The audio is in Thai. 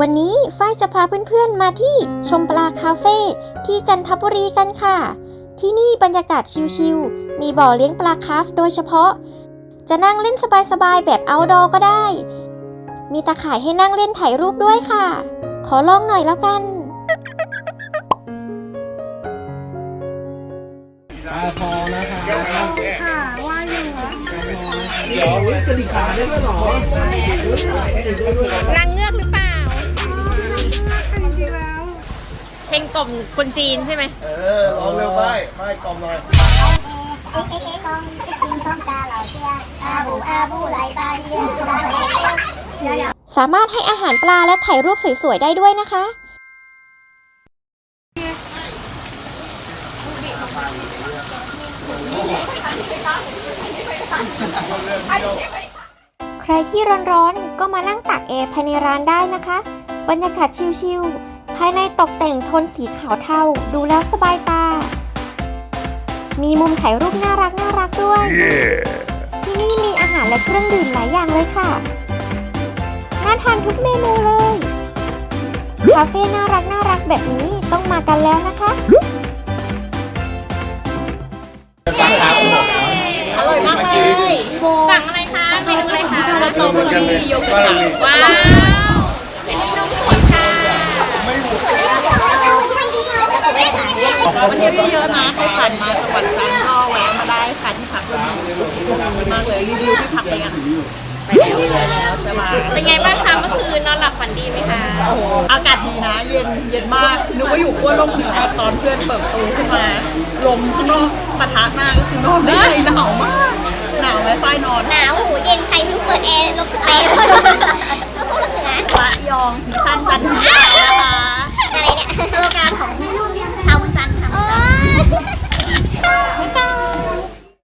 วันนี้ฝ้ายจะพาเพื่อนๆมาที่ชมปลาคาเฟ่ที่จันทบุรีกันค่ะ ที่นี่บรรยากาศชิลๆ มีบ่อเลี้ยงปลาคาฟโดยเฉพาะ จะนั่งเล่นสบายๆ แบบเอาดอก็ได้ มีตาข่ายให้นั่งเล่นถ่ายรูปด้วยค่ะ ขอลองหน่อยแล้วกันปลาทอนะคะค่ะว่าอยู่เหรอเดี๋ยวกระดิกขาได้ด้วยเหรอ งกล่อมคนจีนใช่ไหมเออลองเร็วไปไม่กลอมหน่อยสามารถให้อาหารปลาและถ่ายรูปสวยๆได้ด้วยนะคะใครที่ร้อนๆก็มานั่งตากแอร์ภายในร้านได้นะคะ บรรยากาศชิลๆ ภายในตกแต่งโทนสีขาวเทาดูแล้วสบายตา มีมุมถ่ายรูปน่ารักน่ารักๆด้วยที่นี่มีอาหารและเครื่องดื่มหลายอย่างเลยค่ะ น่าทานทุกเมนูเลย คาเฟ่น่ารักน่ารักแบบนี้ต้องมากันแล้วนะคะอร่อยมากเลยสั่งอะไรคะ เมนูอะไรคะสตรอเบอรี่โยเกิร์ตว้าว วันนี้เยอะนะใครผ่านมาจังหวัดจันทร์ก็แวะมาได้ค่ะที่พักเราดีมากเลยรีวิวที่พักไปกันไปแล้วไปแล้วใช่ไหมเป็นไงบ้างคะเมื่อคืนนอนหลับฝันดีไหมคะโอ้โหอากาศดีนะ เย็นเย็นมากนึกว่าอยู่ขั้วโลกเหนือตอนเพื่อนเปิดประตูขึ้นมาลมข้างนอกปะทะหน้าก็คือนอนไม่ได้หนาวมากหนาวไหมฝ้ายนอนหนาวหูเย็นใคร